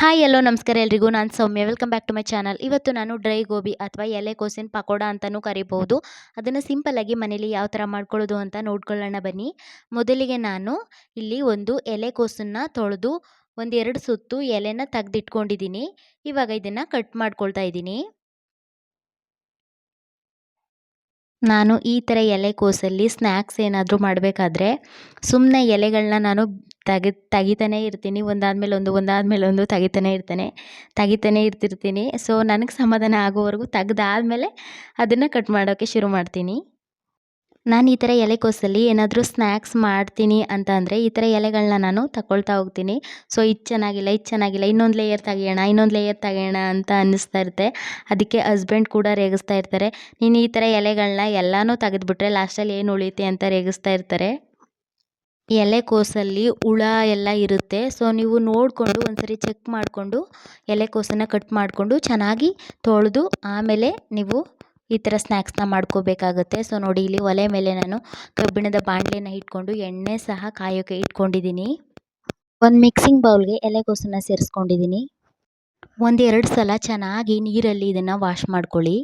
Hi ಎಲ್ಲೋ ನಮಸ್ಕಾರ ಎಲ್ರಿಗೂ. ನಾನು Soumya. Welcome back to my channel ಇವತ್ತು ನಾನು ಡ್ರೈ ಗೋಬಿ ಅಥವಾ ಎಲೆಕೋಸಿನ ಪಕೋಡ ಅಂತಲೂ ಕರಿಬೋದು ಅದನ್ನು ಸಿಂಪಲ್ಲಾಗಿ ಮನೇಲಿ ಯಾವ ಥರ ಮಾಡ್ಕೊಳ್ಳೋದು ಅಂತ ನೋಡ್ಕೊಳ್ಳೋಣ ಬನ್ನಿ. ಮೊದಲಿಗೆ ನಾನು ಇಲ್ಲಿ ಒಂದು ಎಲೆಕೋಸನ್ನು ತೊಳೆದು ಒಂದೆರಡು ಸುತ್ತು ಎಲೆನ ತೆಗೆದಿಟ್ಕೊಂಡಿದ್ದೀನಿ ಇವಾಗ ಇದನ್ನು ಕಟ್ ಮಾಡ್ಕೊಳ್ತಾ ಇದ್ದೀನಿ ನಾನು ಈ ಥರ ಎಲೆಕೋಸಲ್ಲಿ ಸ್ನ್ಯಾಕ್ಸ್ ಏನಾದರೂ ಮಾಡಬೇಕಾದ್ರೆ ಸುಮ್ಮನೆ ಎಲೆಗಳನ್ನ ನಾನು ತೆಗೆ ತೆಗಿತಾನೇ ಇರ್ತೀನಿ. ಒಂದಾದ್ಮೇಲೆ ಒಂದು ಒಂದಾದ್ಮೇಲೆ ಒಂದು ತೆಗಿತಾನೇ ಇರ್ತೇನೆ. ತೆಗಿತಾನೇ ಇರ್ತಿರ್ತೀನಿ. ಸೊ ನನಗೆ ಸಮಾಧಾನ ಆಗೋವರೆಗೂ ತೆಗ್ದಾದ್ಮೇಲೆ ಅದನ್ನು ಕಟ್ ಮಾಡೋಕ್ಕೆ ಶುರು ಮಾಡ್ತೀನಿ. ನಾನು ಈ ಥರ ಎಲೆಕೋಸಲ್ಲಿ ಏನಾದರೂ ಸ್ನ್ಯಾಕ್ಸ್ ಮಾಡ್ತೀನಿ ಅಂತ ಅಂದರೆ ಈ ಥರ ಎಲೆಗಳನ್ನ ನಾನು ತಗೊಳ್ತಾ ಹೋಗ್ತೀನಿ. ಸೊ ಇದು ಚೆನ್ನಾಗಿಲ್ಲ ಇದು ಚೆನ್ನಾಗಿಲ್ಲ, ಇನ್ನೊಂದು ಲೇಯರ್ ತೆಗಿಯೋಣ, ಇನ್ನೊಂದು ಲೇಯರ್ ತೆಗಿಯೋಣ ಅಂತ ಅನ್ನಿಸ್ತಾ ಇರುತ್ತೆ. ಅದಕ್ಕೆ ಹಸ್ಬೆಂಡ್ ಕೂಡ ರೇಗಿಸ್ತಾ ಇರ್ತಾರೆ. ನೀನು ಈ ಥರ ಎಲೆಗಳನ್ನ ಎಲ್ಲನೂ ತೆಗೆದುಬಿಟ್ರೆ ಲಾಸ್ಟಲ್ಲಿ ಏನು ಉಳಿಯುತ್ತೆ ಅಂತ ರೇಗಿಸ್ತಾ ಇರ್ತಾರೆ. ಎಲೆಕೋಸಲ್ಲಿ ಹುಳ ಎಲ್ಲ ಇರುತ್ತೆ. ಸೊ ನೀವು ನೋಡಿಕೊಂಡು ಒಂದ್ಸರಿ ಚೆಕ್ ಮಾಡಿಕೊಂಡು ಎಲೆಕೋಸನ್ನು ಕಟ್ ಮಾಡಿಕೊಂಡು ಚೆನ್ನಾಗಿ ತೊಳೆದು ಆಮೇಲೆ ನೀವು ಈ ಥರ ಸ್ನ್ಯಾಕ್ಸ್ನ ಮಾಡ್ಕೋಬೇಕಾಗುತ್ತೆ. ಸೊ ನೋಡಿ ಇಲ್ಲಿ ಒಲೆ ಮೇಲೆ ನಾನು ಕಬ್ಬಿಣದ ಬಾಣಲೆನ ಇಟ್ಕೊಂಡು ಎಣ್ಣೆ ಸಹ ಕಾಯೋಕ್ಕೆ ಇಟ್ಕೊಂಡಿದ್ದೀನಿ. ಒಂದು ಮಿಕ್ಸಿಂಗ್ ಬೌಲ್ಗೆ ಎಲೆಕೋಸನ್ನು ಸೇರಿಸ್ಕೊಂಡಿದ್ದೀನಿ. ಒಂದೆರಡು ಸಲ ಚೆನ್ನಾಗಿ ನೀರಲ್ಲಿ ಇದನ್ನು ವಾಶ್ ಮಾಡ್ಕೊಳ್ಳಿ.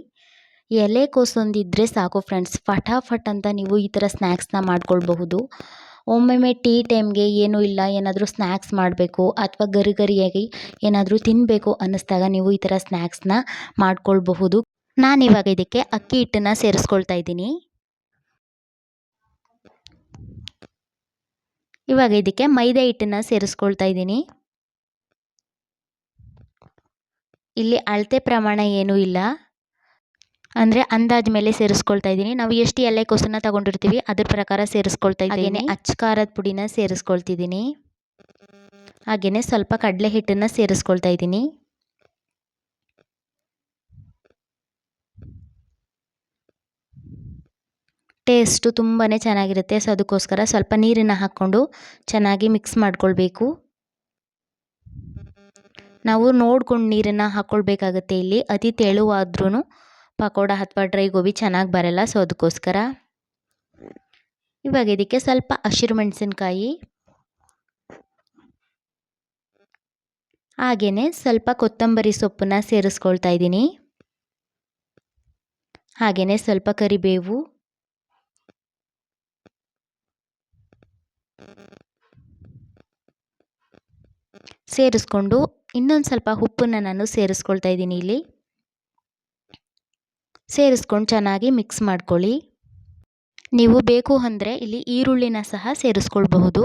ಎಲೆಕೋಸೊಂದಿದ್ದರೆ ಸಾಕು ಫ್ರೆಂಡ್ಸ್ ಫಟಾಫಟ್ ಅಂತ ನೀವು ಈ ಥರ ಸ್ನ್ಯಾಕ್ಸ್ನ ಮಾಡ್ಕೊಳ್ಬಹುದು. ಒಮ್ಮೊಮ್ಮೆ ಟೀ ಟೈಮ್ಗೆ ಏನೂ ಇಲ್ಲ, ಏನಾದರೂ ಸ್ನ್ಯಾಕ್ಸ್ ಮಾಡಬೇಕು ಅಥವಾ ಗರಿ ಗರಿಯಾಗಿ ಏನಾದರೂ ತಿನ್ನಬೇಕು ಅನ್ನಿಸ್ದಾಗ ನೀವು ಈ ಥರ ಸ್ನ್ಯಾಕ್ಸ್ನ ಮಾಡ್ಕೊಳ್ಬಹುದು. ನಾನಿವಾಗ ಇದಕ್ಕೆ ಅಕ್ಕಿ ಹಿಟ್ಟನ್ನು ಸೇರಿಸ್ಕೊಳ್ತಾ ಇದ್ದೀನಿ. ಇವಾಗ ಇದಕ್ಕೆ ಮೈದಾ ಹಿಟ್ಟನ್ನು ಸೇರಿಸ್ಕೊಳ್ತಾ ಇದ್ದೀನಿ. ಇಲ್ಲಿ ಅಳತೆ ಪ್ರಮಾಣ ಏನೂ ಇಲ್ಲ. ಅಂದರೆ ಅಂದಾಜು ಮೇಲೆ ಸೇರಿಸ್ಕೊಳ್ತಾ ಇದ್ದೀನಿ. ನಾವು ಎಷ್ಟು ಎಲೆಕೋಸನ್ನು ತಗೊಂಡಿರ್ತೀವಿ, ಅದ್ರ ಪ್ರಕಾರ ಸೇರಿಸ್ಕೊಳ್ತಾ ಇದ್ದೀನಿ. ಅಚ್ಚ ಖಾರದ ಪುಡಿನ ಸೇರಿಸ್ಕೊಳ್ತಿದ್ದೀನಿ. ಹಾಗೆಯೇ ಸ್ವಲ್ಪ ಕಡಲೆ ಹಿಟ್ಟನ್ನು ಸೇರಿಸ್ಕೊಳ್ತಾ ಇದ್ದೀನಿ. ಟೇಸ್ಟು ತುಂಬಾ ಚೆನ್ನಾಗಿರುತ್ತೆ. ಸೊ, ಅದಕ್ಕೋಸ್ಕರ ಸ್ವಲ್ಪ ನೀರನ್ನು ಹಾಕ್ಕೊಂಡು ಚೆನ್ನಾಗಿ ಮಿಕ್ಸ್ ಮಾಡ್ಕೊಳ್ಬೇಕು. ನಾವು ನೋಡ್ಕೊಂಡು ನೀರನ್ನು ಹಾಕ್ಕೊಳ್ಬೇಕಾಗತ್ತೆ ಇಲ್ಲಿ. ಅತಿ ತೆಳುವಾದ್ರೂ ಪಕೋಡ ಅಥವಾ ಡ್ರೈ ಗೋಬಿ ಚೆನ್ನಾಗಿ ಬರಲ್ಲ ಸೊ ಅದಕ್ಕೋಸ್ಕರ ಇವಾಗ ಇದಕ್ಕೆ ಸ್ವಲ್ಪ ಹಸಿರು ಮೆಣಸಿನ್ಕಾಯಿ. ಹಾಗೆಯೇ ಸ್ವಲ್ಪ ಕೊತ್ತಂಬರಿ ಸೊಪ್ಪನ್ನ ಸೇರಿಸ್ಕೊಳ್ತಾ ಇದ್ದೀನಿ. ಹಾಗೆಯೇ ಸ್ವಲ್ಪ ಕರಿಬೇವು. ಸೇರಿಸ್ಕೊಂಡು ಇನ್ನೊಂದು ಸ್ವಲ್ಪ ಉಪ್ಪನ್ನು ನಾನು ಸೇರಿಸ್ಕೊಳ್ತಾ ಇದ್ದೀನಿ ಇಲ್ಲಿ. ಸೇರಿಸ್ಕೊಂಡು ಚೆನ್ನಾಗಿ ಮಿಕ್ಸ್ ಮಾಡ್ಕೊಳ್ಳಿ. ನೀವು ಬೇಕು ಅಂದರೆ ಇಲ್ಲಿ ಈರುಳ್ಳಿನ ಸಹ ಸೇರಿಸ್ಕೊಳ್ಬಹುದು.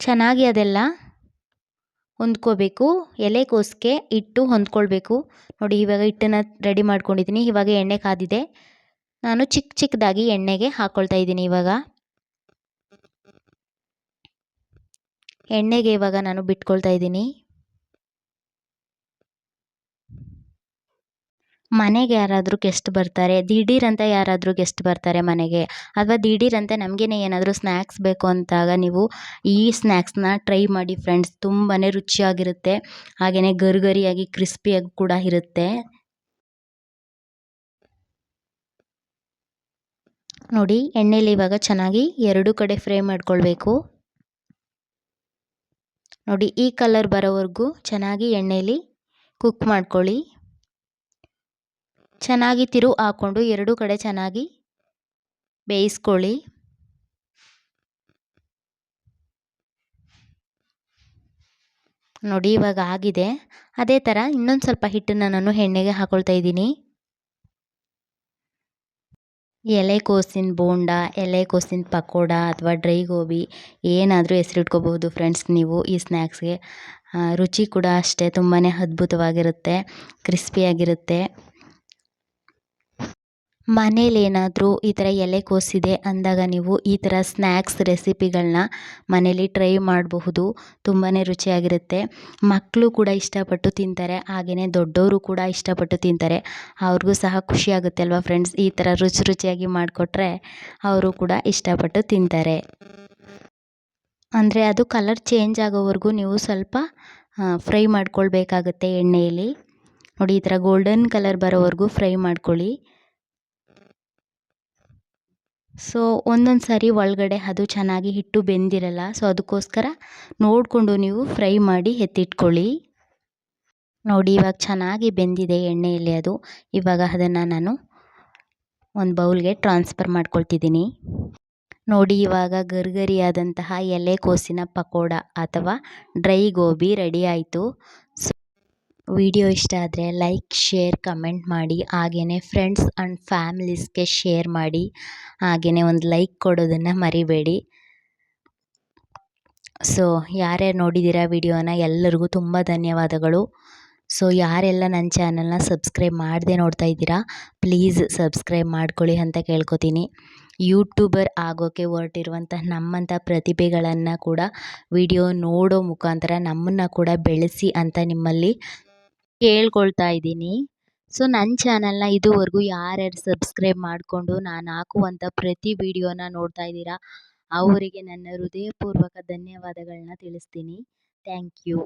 ಚೆನ್ನಾಗಿ ಅದೆಲ್ಲ ಹೊಂದ್ಕೋಬೇಕು. ಎಲೆಕೋಸ್ಗೆ ಇಟ್ಟು ಹೊಂದ್ಕೊಳ್ಬೇಕು. ನೋಡಿ, ಇವಾಗ ಹಿಟ್ಟನ್ನು ರೆಡಿ ಮಾಡ್ಕೊಂಡಿದ್ದೀನಿ. ಇವಾಗ ಎಣ್ಣೆ ಕಾದಿದೆ. ನಾನು ಚಿಕ್ಕ ಚಿಕ್ಕದಾಗಿ ಎಣ್ಣೆಗೆ ಹಾಕ್ಕೊಳ್ತಾ ಇದ್ದೀನಿ ಇವಾಗ. ಎಣ್ಣೆಗೆ ಇವಾಗ ನಾನು ಬಿಟ್ಕೊಳ್ತಾ ಇದ್ದೀನಿ. ಮನೆಗೆ ಯಾರಾದರೂ ಗೆಸ್ಟ್ ಬರ್ತಾರೆ, ದಿಢೀರಂತ ಯಾರಾದರೂ ಗೆಸ್ಟ್ ಬರ್ತಾರೆ ಮನೆಗೆ, ಅಥವಾ ದಿಢೀರಂತೆ ನಮಗೇನೆ ಏನಾದರೂ ಸ್ನ್ಯಾಕ್ಸ್ ಬೇಕು ಅಂತಾಗ ನೀವು ಈ ಸ್ನ್ಯಾಕ್ಸ್ನ ಟ್ರೈ ಮಾಡಿ ಫ್ರೆಂಡ್ಸ್ ತುಂಬಾ ರುಚಿಯಾಗಿರುತ್ತೆ ಹಾಗೆಯೇ ಗರಿಗರಿಯಾಗಿ ಕ್ರಿಸ್ಪಿಯಾಗಿ ಕೂಡ ಇರುತ್ತೆ. ನೋಡಿ, ಎಣ್ಣೆಲಿ ಇವಾಗ ಚೆನ್ನಾಗಿ ಎರಡು ಕಡೆ ಫ್ರೈ ಮಾಡ್ಕೊಳ್ಬೇಕು. ನೋಡಿ, ಈ ಕಲರ್ ಬರೋವರೆಗೂ ಚೆನ್ನಾಗಿ ಎಣ್ಣೆಯಲ್ಲಿ ಕುಕ್ ಮಾಡ್ಕೊಳ್ಳಿ. ಚೆನ್ನಾಗಿ ತಿರು ಹಾಕ್ಕೊಂಡು ಎರಡೂ ಕಡೆ ಚೆನ್ನಾಗಿ ಬೇಯಿಸ್ಕೊಳ್ಳಿ. ನೋಡಿ ಇವಾಗ ಆಗಿದೆ. ಅದೇ ಥರ ಇನ್ನೊಂದು ಸ್ವಲ್ಪ ಹಿಟ್ಟನ್ನು ನಾನು ಎಣ್ಣೆಗೆ ಹಾಕೊಳ್ತಾ ಇದ್ದೀನಿ. ಎಲೆಕೋಸಿನ ಬೋಂಡ ಎಲೆಕೋಸಿನ ಪಕೋಡ ಅಥವಾ ಡ್ರೈ ಗೋಬಿ ಏನಾದರೂ ಹೆಸರಿಟ್ಕೋಬಹುದು ಫ್ರೆಂಡ್ಸ್ ನೀವು ಈ ಸ್ನ್ಯಾಕ್ಸ್ಗೆ ರುಚಿ ಕೂಡ ಅಷ್ಟೇ ತುಂಬಾ ಅದ್ಭುತವಾಗಿರುತ್ತೆ, ಕ್ರಿಸ್ಪಿಯಾಗಿರುತ್ತೆ. ಮನೇಲಿ ಏನಾದರೂ ಈ ಥರ ಎಲೆಕೋಸಿದೆ ಅಂದಾಗ ನೀವು ಈ ಥರ ಸ್ನ್ಯಾಕ್ಸ್ ರೆಸಿಪಿಗಳನ್ನ ಮನೇಲಿ ಟ್ರೈ ಮಾಡಬಹುದು. ತುಂಬಾ ರುಚಿಯಾಗಿರುತ್ತೆ. ಮಕ್ಕಳು ಕೂಡ ಇಷ್ಟಪಟ್ಟು ತಿಂತಾರೆ. ಹಾಗೆಯೇ ದೊಡ್ಡವರು ಕೂಡ ಇಷ್ಟಪಟ್ಟು ತಿಂತಾರೆ. ಅವ್ರಿಗೂ ಸಹ ಖುಷಿಯಾಗುತ್ತೆ ಅಲ್ವಾ ಫ್ರೆಂಡ್ಸ್? ಈ ಥರ ರುಚಿ ರುಚಿಯಾಗಿ ಮಾಡಿಕೊಟ್ರೆ ಅವರು ಕೂಡ ಇಷ್ಟಪಟ್ಟು ತಿಂತಾರೆ. ಅಂದರೆ ಅದು ಕಲರ್ ಚೇಂಜ್ ಆಗೋವರೆಗೂ ನೀವು ಸ್ವಲ್ಪ ಫ್ರೈ ಮಾಡ್ಕೊಳ್ಬೇಕಾಗುತ್ತೆ ಎಣ್ಣೆಯಲ್ಲಿ. ನೋಡಿ ಈ ಥರ ಗೋಲ್ಡನ್ ಕಲರ್ ಬರೋವರೆಗೂ ಫ್ರೈ ಮಾಡ್ಕೊಳ್ಳಿ. ಸೊ ಒಂದೊಂದು ಸಾರಿ ಒಳಗಡೆ ಅದು ಚೆನ್ನಾಗಿ ಹಿಟ್ಟು ಬೆಂದಿರಲ್ಲ ಸೊ ಅದಕ್ಕೋಸ್ಕರ ನೋಡಿಕೊಂಡು ನೀವು ಫ್ರೈ ಮಾಡಿ ಎತ್ತಿಟ್ಕೊಳ್ಳಿ. ನೋಡಿ, ಇವಾಗ ಚೆನ್ನಾಗಿ ಬೆಂದಿದೆ ಎಣ್ಣೆಯಲ್ಲಿ ಅದು. ಇವಾಗ ಅದನ್ನು ನಾನು ಒಂದು ಬೌಲ್ಗೆ ಟ್ರಾನ್ಸ್ಫರ್ ಮಾಡ್ಕೊಳ್ತಿದ್ದೀನಿ. ನೋಡಿ, ಇವಾಗ ಗರಿಗರಿಯಾದಂತಹ ಎಲೆಕೋಸಿನ ಪಕೋಡ ಅಥವಾ ಡ್ರೈ ಗೋಬಿ ರೆಡಿ ಆಯಿತು. ವಿಡಿಯೋ ಇಷ್ಟ ಆದರೆ ಲೈಕ್ ಶೇರ್ ಕಮೆಂಟ್ ಮಾಡಿ. ಹಾಗೆಯೇ ಫ್ರೆಂಡ್ಸ್ ಆ್ಯಂಡ್ ಫ್ಯಾಮಿಲೀಸ್ಗೆ ಶೇರ್ ಮಾಡಿ. ಹಾಗೆಯೇ ಒಂದು ಲೈಕ್ ಕೊಡೋದನ್ನು ಮರಿಬೇಡಿ. ಸೊ ಯಾರ್ಯಾರು ನೋಡಿದ್ದೀರಾ ವಿಡಿಯೋನ ಎಲ್ಲರಿಗೂ ತುಂಬ ಧನ್ಯವಾದಗಳು. ಸೊ ಯಾರೆಲ್ಲ ನನ್ನ ಚಾನಲ್ನ ಸಬ್ಸ್ಕ್ರೈಬ್ ಮಾಡದೆ ನೋಡ್ತಾ ಇದ್ದೀರಾ ಪ್ಲೀಸ್ ಸಬ್ಸ್ಕ್ರೈಬ್ ಮಾಡ್ಕೊಳ್ಳಿ ಅಂತ ಕೇಳ್ಕೊತೀನಿ. ಯೂಟ್ಯೂಬರ್ ಆಗೋಕ್ಕೆ ಹೊರಟಿರುವಂಥ ನಮ್ಮಂಥ ಪ್ರತಿಭೆಗಳನ್ನು ಕೂಡ ವಿಡಿಯೋ ನೋಡೋ ಮುಖಾಂತರ ನಮ್ಮನ್ನು ಕೂಡ ಬೆಳೆಸಿ ಅಂತ ನಿಮ್ಮಲ್ಲಿ ಕೇಳ್ಕೊಳ್ತಾ ಇದ್ದೀನಿ. ಸೊ ನನ್ನ ಚಾನಲ್ನ ಇದುವರೆಗೂ ಯಾರ್ಯಾರು ಸಬ್ಸ್ಕ್ರೈಬ್ ಮಾಡಿಕೊಂಡು ನಾನು ಹಾಕುವಂಥ ಪ್ರತಿ ವಿಡಿಯೋನ ನೋಡ್ತಾ ಇದ್ದೀರಾ, ಅವರಿಗೆ ನನ್ನ ಹೃದಯಪೂರ್ವಕ ಧನ್ಯವಾದಗಳನ್ನ ತಿಳಿಸ್ತೀನಿ. Thank you.